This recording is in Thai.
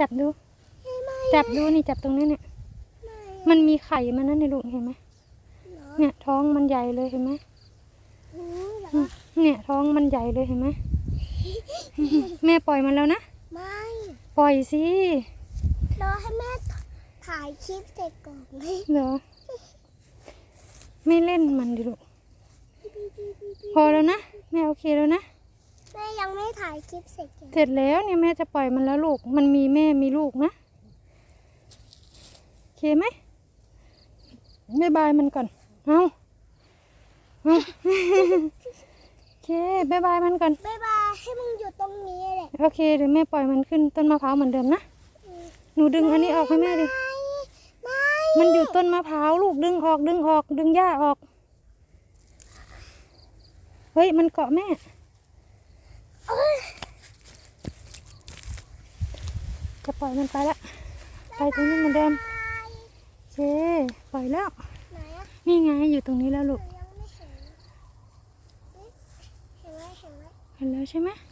จับดูให้ไม่จับดูนี่จับตรงนี้เนี่ยไม่มันมีไข่มันนั่นในลูกเห็นไหมเหรอเนี่ยท้องมันใหญ่เลยเห็นไหมอืมเหรออืมเนี่ยท้องมันใหญ่เลยเห็นไหมแม่ปล่อยมันแล้วนะ ไม่ ปล่อยสิรอให้แม่ถ่ายคลิปเสร็จก่อนไหมเหรอไม่เล่นมันดิลูก พอแล้วนะ แม่โอเคแล้วนะแม่ ยังไม่ถ่ายคลิปเสร็จเลยเสร็จแล้วเนี่ยแม่จะปล่อยมันแล้วลูก มันมีแม่มีลูกนะโอเคไหมบ๊ายบายมันก่อน เอาเอาโอเคบ๊ายบายมันก่อนบ๊ายบายให้มึงอยู่ตรงนี้แหละโอเคเดี๋ยวแม่ปล่อยมันขึ้นต้นมะพร้าวเหมือนเดิมนะ หนูดึงอันนี้ออกให้แม่ดิ ไม่ไม่มันอยู่ต้นมะพร้าวลูกดึงออกดึงออกดึงหญ้าออก เฮ้ย มันเกาะแม่ เอ้ย จะปล่อยมันไปละไปตรงนี้เหมือนเดิมโอเคปล่อยแล้วไหนอะนี่ไงอยู่ตรงนี้แล้วหลูนูกยังไม่เห็นเอ๊ะเห็นไหมเห็นไหมเห็นแล้วใช่ไหมเ